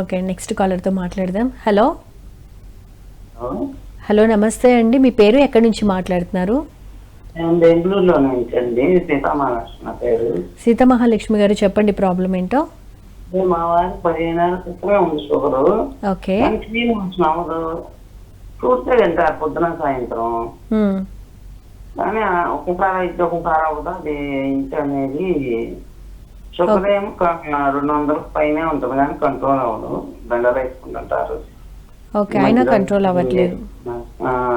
Okay next కాలర్తో మాట్లాడదాం. Hello hello నమస్తే అండి. మీ పేరు ఎక్కడి నుంచి మాట్లాడుతున్నారు? నేను బెంగళూరులో నుంచి అండి సీతామహాలక్ష్మి నా పేరు. సీతమహాలక్ష్మి గారు చెప్పండి ప్రాబ్లం ఏంటో? మా వారికి పదిహేను ఏళ్ళ క్రితమే ఉంది షుగరు. ఓకే. తింటారు పొద్దున సాయంత్రం. కానీ ఆ ఒక్కొక్కసారి అయితే అవ్వదు అది ఇంటి అనేది షుగర్ ఏమో క- రెండు వందల పైనే ఉంటుంది కానీ కంట్రోల్ అవ్వదు. దండలు వేసుకుంటుంటారు. ఓకే అయినా కంట్రోల్ అవ్వట్లేదు.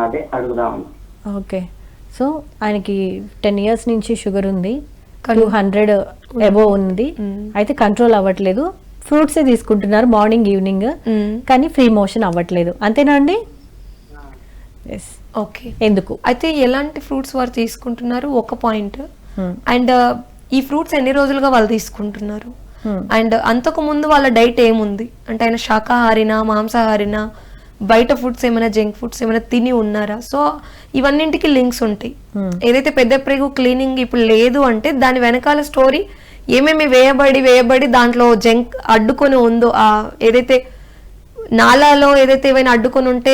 అదే అడుగుదాం. ఓకే. సో ఆయనకి టెన్ ఇయర్స్ నుంచి షుగర్ ఉంది. టూ హండ్రెడ్ ఎబో ఉంది. అయితే కంట్రోల్ అవ్వట్లేదు. ఫ్రూట్సే తీసుకుంటున్నారు మార్నింగ్ ఈవినింగ్. కానీ ఫ్రీ మోషన్ అవ్వట్లేదు. అంతేనా అండి? Yes okay. ఎందుకు? అయితే ఎలాంటి ఫ్రూట్స్ వారు తీసుకుంటున్నారు? ఒక పాయింట్. అండ్ ఈ ఫ్రూట్స్ ఎన్ని రోజులుగా వాళ్ళు తీసుకుంటున్నారు? Hmm. అండ్ అంతకు ముందు వాళ్ళ డైట్ ఏముంది? అంటే ఆయన శాకాహారినా మాంసాహారినా బయట ఫుడ్స్ ఏమైనా జంక్ ఫుడ్స్ ఏమైనా తిని ఉన్నారా? సో ఇవన్నింటికి లింక్స్ ఉంటాయి. Hmm. ఏదైతే పెద్ద ప్రేగు క్లీనింగ్ ఇప్పుడు లేదు అంటే దాని వెనకాల స్టోరీ ఏమేమి వేయబడి వేయబడి దాంట్లో జంక్ అడ్డుకొని ఉందో ఆ ఏదైతే నాలాలో ఏదైతే ఏవైనా అడ్డుకొని ఉంటే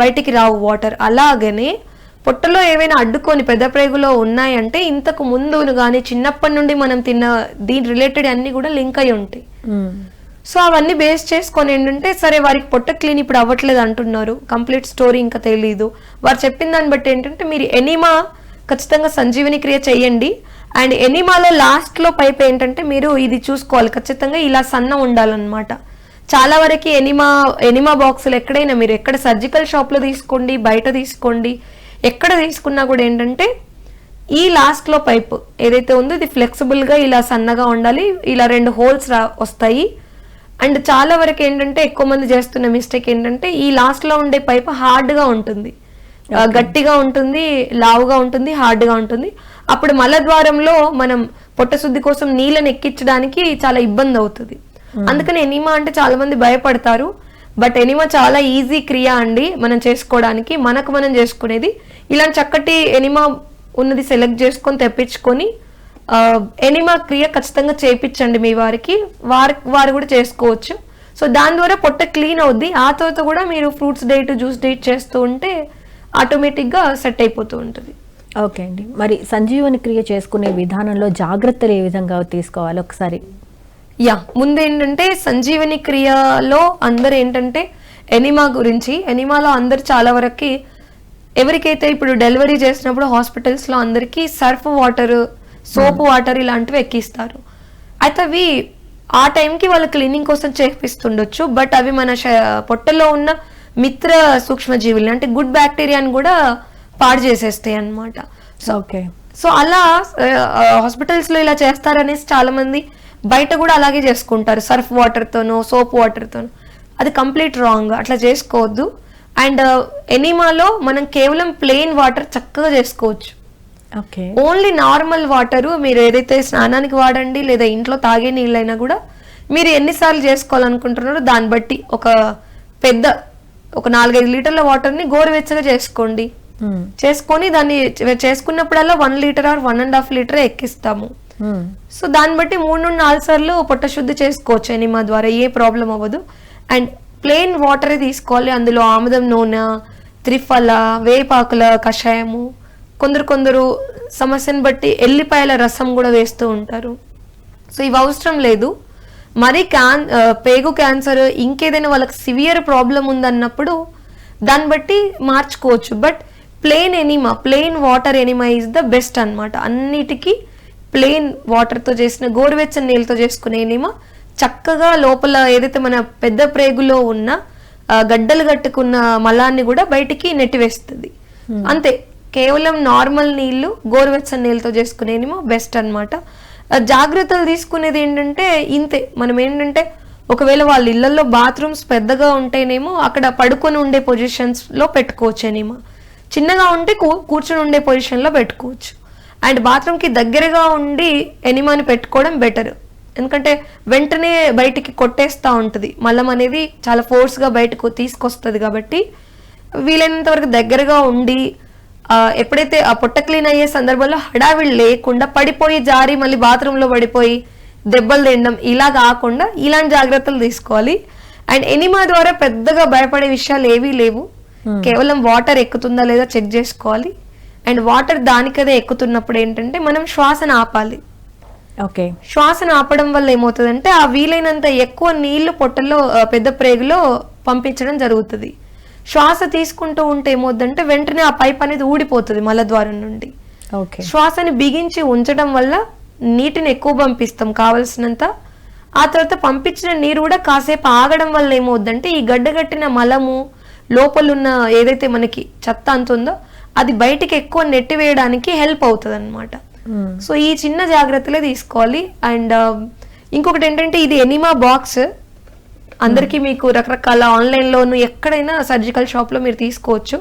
బయటికి రావు వాటర్. అలాగనే పొట్టలో ఏవైనా అడ్డుకొని పెద్ద ప్రేగులో ఉన్నాయంటే ఇంతకు ముందు కానీ చిన్నప్పటి నుండి మనం తిన్న దీని రిలేటెడ్ అన్ని కూడా లింక్ అయి ఉంటాయి. సో అవన్నీ బేస్ చేసుకొని ఏంటంటే సరే వారికి పొట్ట క్లీన్ ఇప్పుడు అవ్వట్లేదు అంటున్నారు. కంప్లీట్ స్టోరీ ఇంకా తెలియదు వారు చెప్పిన దాన్ని బట్టి ఏంటంటే మీరు ఎనిమా ఖచ్చితంగా సంజీవని క్రియ చేయండి. అండ్ ఎనిమాలో లాస్ట్లో పైప్ ఏంటంటే మీరు ఇది చూసుకోవాలి. ఖచ్చితంగా ఇలా సన్న ఉండాలన్నమాట. చాలా వరకు ఎనిమా ఎనిమా బాక్సులు ఎక్కడైనా మీరు ఎక్కడ సర్జికల్ షాప్లో తీసుకోండి బయట తీసుకోండి ఎక్కడ తీసుకున్నా కూడా ఏంటంటే ఈ లాస్ట్లో పైప్ ఏదైతే ఉందో ఇది ఫ్లెక్సిబుల్గా ఇలా సన్నగా ఉండాలి. ఇలా రెండు హోల్స్ రా వస్తాయి. అండ్ చాలా వరకు ఏంటంటే ఎక్కువ మంది చేస్తున్న మిస్టేక్ ఏంటంటే ఈ లాస్ట్లో ఉండే పైప్ హార్డ్గా ఉంటుంది. గట్టిగా ఉంటుంది లావుగా ఉంటుంది హార్డ్గా ఉంటుంది. అప్పుడు మలద్వారంలో మనం పొట్ట శుద్ధి కోసం నీళ్ళని ఎక్కించడానికి చాలా ఇబ్బంది అవుతుంది. అందుకని ఎనిమా అంటే చాలా మంది భయపడతారు. బట్ ఎనిమా చాలా ఈజీ క్రియ అండి మనం చేసుకోవడానికి. మనకు మనం చేసుకునేది. ఇలాంటి చక్కటి ఎనిమా ఉన్నది సెలెక్ట్ చేసుకొని తెప్పించుకొని ఎనిమా క్రియ ఖచ్చితంగా చేయించండి మీ వారికి. వారి వారు కూడా చేసుకోవచ్చు. సో దాని ద్వారా పొట్ట క్లీన్ అవుద్ది. ఆ తర్వాత కూడా మీరు ఫ్రూట్స్ డైట్ జ్యూస్ డేట్ చేస్తూ ఉంటే ఆటోమేటిక్గా సెట్ అయిపోతూ ఉంటుంది. ఓకే అండి. మరి సంజీవని క్రియ చేసుకునే విధానంలో జాగ్రత్తలు ఏ విధంగా తీసుకోవాలి? ఒకసారి యా ముందు ఏంటంటే సంజీవని క్రియలో అందరు ఏంటంటే ఎనిమా గురించి ఎనిమాలో అందరు చాలా వరకు ఎవరికైతే ఇప్పుడు డెలివరీ చేసినప్పుడు హాస్పిటల్స్లో అందరికీ సర్ఫ్ వాటర్ సోప్ వాటర్ ఇలాంటివి ఎక్కిస్తారు. అయితే అవి ఆ టైంకి వాళ్ళు క్లీనింగ్ కోసం చేపిస్తుండొచ్చు బట్ అవి మన పొట్టలో ఉన్న మిత్ర సూక్ష్మజీవులు అంటే గుడ్ బ్యాక్టీరియాని కూడా పాడు చేసేస్తాయి అన్నమాట. So okay. సో అలా హాస్పిటల్స్లో ఇలా చేస్తారనేసి చాలా మంది బయట కూడా అలాగే చేసుకుంటారు. సర్ఫ్ వాటర్ తోనో సోప్ వాటర్ తోనో. అది కంప్లీట్ రాంగ్. అట్లా చేసుకోవద్దు. అండ్ ఎనిమాలో మనం కేవలం ప్లెయిన్ వాటర్ చక్కగా చేసుకోవచ్చు. ఓకే. ఓన్లీ నార్మల్ వాటర్ మీరు ఏదైతే స్నానానికి వాడండి లేదా ఇంట్లో తాగే నీళ్ళైనా కూడా మీరు ఎన్నిసార్లు చేసుకోవాలనుకుంటున్నారో దాన్ని బట్టి ఒక పెద్ద ఒక నాలుగైదు లీటర్ల వాటర్ని గోరువెచ్చగా చేసుకోండి. చేసుకొని దాన్ని చేసుకున్నప్పుడల్లా one litre or one and half litre ఎక్కిస్తాము. Hmm. So దాన్ని బట్టి మూడు నుండి నాలుగు సార్లు పొట్ట శుద్ధి చేసుకోవచ్చు ఎనిమా ద్వారా ఏ ప్రాబ్లం అవ్వదు. అండ్ ప్లెయిన్ వాటరే తీసుకోవాలి. అందులో ఆముదం నూనె త్రిఫల వేపాకుల కషాయము కొందరు కొందరు సమస్యను బట్టి ఎల్లిపాయల రసం కూడా వేస్తూ ఉంటారు. సో ఇవి అవసరం లేదు. మరి క్యాన్ పేగు క్యాన్సర్ ఇంకేదైనా వాళ్ళకి సివియర్ ప్రాబ్లం ఉందన్నప్పుడు దాన్ని బట్టి మార్చుకోవచ్చు. But plain enema plain water enema is the best అన్నమాట. అన్నిటికీ ప్లెయిన్ వాటర్తో చేసిన గోరువెచ్చని నీళ్ళతో చేసుకునే ఎనిమా చక్కగా లోపల ఏదైతే మన పెద్ద ప్రేగులో ఉన్న గడ్డలు కట్టుకున్న మలాన్ని కూడా బయటికి నెట్టివేస్తుంది. అంతే. కేవలం నార్మల్ నీళ్ళు గోరువెచ్చని నీళ్ళతో చేసుకునేనేమో బెస్ట్ అన్నమాట. ఆ, జాగ్రత్తలు తీసుకునేది ఏంటంటే ఇంతే. మనం ఏంటంటే ఒకవేళ వాళ్ళ ఇళ్ళలో బాత్రూమ్స్ పెద్దగా ఉంటేనేమో అక్కడ పడుకొని ఉండే పొజిషన్స్లో పెట్టుకోవచ్చు ఎనిమా చిన్నగా ఉంటే కూర్చొని ఉండే పొజిషన్లో పెట్టుకోవచ్చు. అండ్ బాత్రూమ్కి దగ్గరగా ఉండి ఎనిమాని పెట్టుకోవడం బెటర్. ఎందుకంటే వెంటనే బయటికి కొట్టేస్తూ ఉంటుంది. మలం అనేది చాలా ఫోర్స్గా బయటకు తీసుకొస్తుంది కాబట్టి వీలైనంత వరకు దగ్గరగా ఉండి ఎప్పుడైతే ఆ పొట్ట క్లీన్ అయ్యే సందర్భంలో హడావిడి లేకుండా పడిపోయి జారి మళ్ళీ బాత్రూంలో పడిపోయి దెబ్బలు తినడం ఇలా కాకుండా ఇలాంటి జాగ్రత్తలు తీసుకోవాలి. అండ్ ఎనిమా ద్వారా పెద్దగా భయపడే విషయాలు ఏవీ లేవు. కేవలం వాటర్ ఎక్కుతుందా లేదా చెక్ చేసుకోవాలి. అండ్ వాటర్ దానికదే ఎక్కుతున్నప్పుడు ఏంటంటే మనం శ్వాసను ఆపాలి. ఓకే. శ్వాసను ఆపడం వల్ల ఏమవుతుందంటే ఆ వీలైనంత ఎక్కువ నీళ్ళు పొట్టలో పెద్ద ప్రేగులో పంపించడం జరుగుతుంది. శ్వాస తీసుకుంటూ ఉంటే ఏమవుతుందంటే వెంటనే ఆ పైప్ అనేది ఊడిపోతుంది మలద్వారం నుండి. ఓకే. శ్వాసని బిగించి ఉంచడం వల్ల నీటిని ఎక్కువ పంపిస్తాం కావలసినంత. ఆ తర్వాత పంపించిన నీరు కూడా కాసేపు ఆగడం వల్ల ఏమవుద్దంటే ఈ గడ్డగట్టిన మలము లోపలున్న ఏదైతే మనకి చెత్త అంత ఉందో అది బయటికి ఎక్కువ నెట్టివేయడానికి హెల్ప్ అవుతుంది అనమాట. సో ఈ చిన్న జాగ్రత్తలే తీసుకోవాలి. అండ్ ఇంకొకటి ఏంటంటే ఇది ఎనిమా బాక్స్ అందరికీ మీకు రకరకాల ఆన్లైన్లోను ఎక్కడైనా సర్జికల్ షాప్లో మీరు తీసుకోవచ్చు.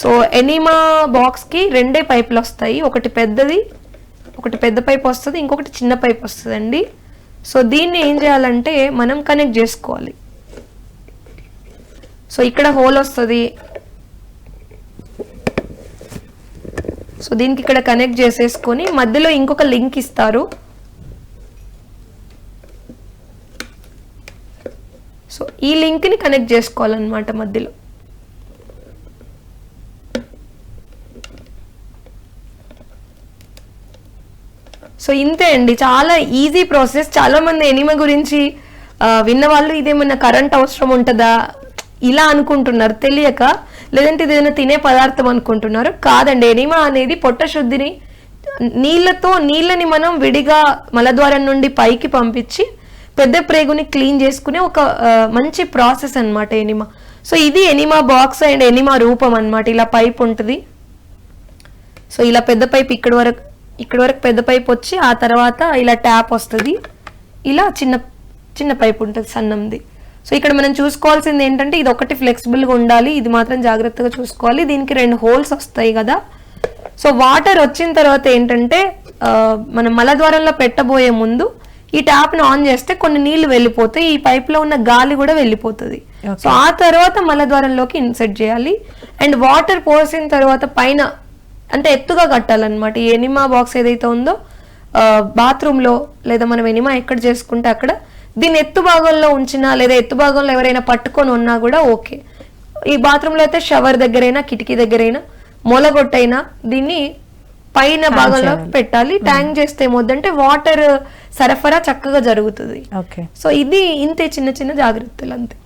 సో ఎనిమా బాక్స్కి రెండే పైపులు వస్తాయి. ఒకటి పెద్దది ఒకటి పెద్ద పైప్ వస్తుంది ఇంకొకటి చిన్న పైప్ వస్తుందండి. సో దీన్ని ఏం చేయాలంటే మనం కనెక్ట్ చేసుకోవాలి. సో ఇక్కడ హోల్ వస్తుంది. సో దీనికి ఇక్కడ కనెక్ట్ చేసేసుకొని మధ్యలో ఇంకొక లింక్ ఇస్తారు. సో ఈ లింక్ని కనెక్ట్ చేసుకోవాలన్నమాట మధ్యలో. సో ఇంతే అండి. చాలా ఈజీ ప్రాసెస్ చాలా మంది ఎనిమ గురించి విన్న వాళ్ళు ఇదేమన్నా కరెంట్ అవసరం ఉంటుందా? ఇలా అనుకుంటున్నారు. తెలియక లేదంటే ఏదైనా తినే పదార్థం అనుకుంటున్నారు? కాదండి ఎనిమా అనేది పొట్ట శుద్ధిని నీళ్ళతో నీళ్ళని మనం విడిగా మలద్వారం నుండి పైకి పంపించి పెద్ద ప్రేగుని క్లీన్ చేసుకునే ఒక మంచి ప్రాసెస్ అన్నమాట ఎనిమా. సో ఇది ఎనిమా బాక్స్ అండ్ ఎనిమా రూపం అన్నమాట. ఇలా పైప్ ఉంటుంది. సో ఇలా పెద్ద పైప్ ఇక్కడ వరకు ఇక్కడ వరకు పెద్ద పైప్ వచ్చి ఆ తర్వాత ఇలా ట్యాప్ వస్తుంది. ఇలా చిన్న చిన్న పైప్ ఉంటుంది సన్నంది. సో ఇక్కడ మనం చూసుకోవాల్సింది ఏంటంటే ఇది ఒకటి ఫ్లెక్సిబుల్గా ఉండాలి. ఇది మాత్రం జాగ్రత్తగా చూసుకోవాలి. దీనికి రెండు హోల్స్ వస్తాయి కదా. సో వాటర్ వచ్చిన తర్వాత ఏంటంటే మనం మలద్వారంలో పెట్టబోయే ముందు ఈ ట్యాప్ని ఆన్ చేస్తే కొన్ని నీళ్ళు వెళ్ళిపోతాయి. ఈ పైప్లో ఉన్న గాలి కూడా వెళ్ళిపోతుంది. సో ఆ తర్వాత మలద్వారంలోకి ఇన్సెట్ చేయాలి. అండ్ వాటర్ పోసిన తర్వాత పైన అంటే ఎత్తుగా కట్టాలన్నమాట. ఈ ఎనిమా బాక్స్ ఏదైతే ఉందో బాత్రూమ్లో లేదా మనం ఎనిమా ఎక్కడ చేసుకుంటే అక్కడ దీన్ని ఎత్తు భాగంలో ఉంచినా లేదా ఎత్తు భాగంలో ఎవరైనా పట్టుకొని ఉన్నా కూడా ఓకే. ఈ బాత్రూమ్లో అయితే షవర్ దగ్గరైనా కిటికీ దగ్గరైనా మూలగొట్టైనా దీన్ని పైన భాగంలో పెట్టాలి. ట్యాంక్ చేస్తే ఏమవుద్దంటే వాటర్ సరఫరా చక్కగా జరుగుతుంది. ఓకే. సో ఇది ఇంతే చిన్న చిన్న జాగ్రత్తలు అంతే.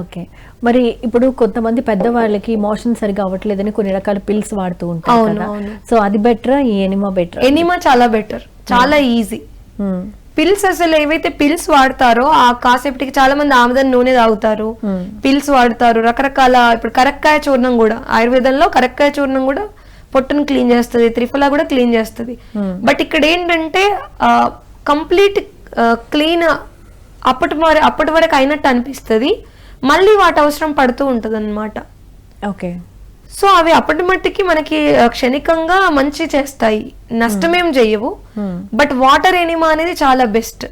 ఓకే. మరి ఇప్పుడు కొంతమంది పెద్దవాళ్ళకి మోషన్ సరిగా అవ్వట్లేదని కొన్ని రకాల పిల్స్ వాడుతూ ఉంటారు. సో అది బెటర్? ఈ ఎనిమా బెటర్? ఎనిమా చాలా బెటర్. చాలా ఈజీ. పిల్స్ అసలు ఏవైతే పిల్స్ వాడతారో ఆ కాసేపటికి చాలా మంది ఆముదం నూనె తాగుతారు. పిల్స్ వాడతారు. రకరకాల ఇప్పుడు కరక్కాయ చూర్ణం కూడా ఆయుర్వేదంలో కరక్కాయ చూర్ణం కూడా పొట్టును క్లీన్ చేస్తుంది త్రిఫలా కూడా క్లీన్ చేస్తుంది. బట్ ఇక్కడ ఏంటంటే కంప్లీట్ క్లీన్ అప్పటి మరి అప్పటి వరకు అయినట్టు అనిపిస్తుంది. మళ్ళీ వాటి అవసరం పడుతూ ఉంటుంది ఓకే. సో అవి అప్పటి మట్టికి మనకి క్షణికంగా మంచి చేస్తాయి. నష్టమేం చెయ్యవు. బట్ వాటర్ ఎనిమా అనేది చాలా బెస్ట్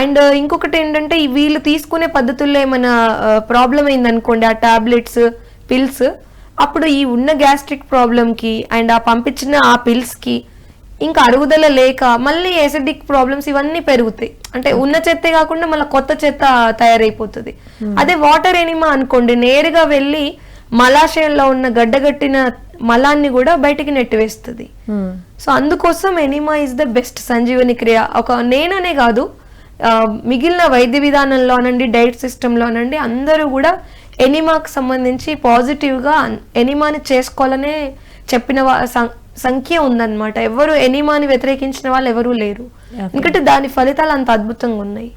అండ్ ఇంకొకటి ఏంటంటే వీళ్ళు తీసుకునే పద్ధతుల్లో ఏమైనా ప్రాబ్లం అయిందనుకోండి ఆ టాబ్లెట్స్ పిల్స్ అప్పుడు ఈ ఉన్న గ్యాస్ట్రిక్ ప్రాబ్లంకి అండ్ ఆ పంపించిన ఆ పిల్స్కి ఇంకా అరుగుదల లేక మళ్ళీ ఎసిడిక్ ప్రాబ్లమ్స్ ఇవన్నీ పెరుగుతాయి. అంటే ఉన్న చెత్తే కాకుండా మళ్ళీ కొత్త చెత్త తయారైపోతుంది. అదే వాటర్ ఎనిమా అనుకోండి నేరుగా వెళ్ళి మలాశయంలో ఉన్న గడ్డగట్టిన మలాన్ని కూడా బయటికి నెట్టివేస్తుంది. సో అందుకోసం ఎనిమా ఇస్ ద బెస్ట్ సంజీవని క్రియ. ఒక నేననే కాదు మిగిలిన వైద్య విధానంలోనండి డైట్ సిస్టంలోనండి అందరూ కూడా ఎనిమాకి సంబంధించి పాజిటివ్గా ఎనిమాని చేసుకోవాలనే చెప్పిన సంఖ్య ఉందన్నమాట. ఎవరు ఎనిమాని వ్యతిరేకించిన వాళ్ళు ఎవరూ లేరు. ఎందుకంటే దాని ఫలితాలు అంత అద్భుతంగా ఉన్నాయి.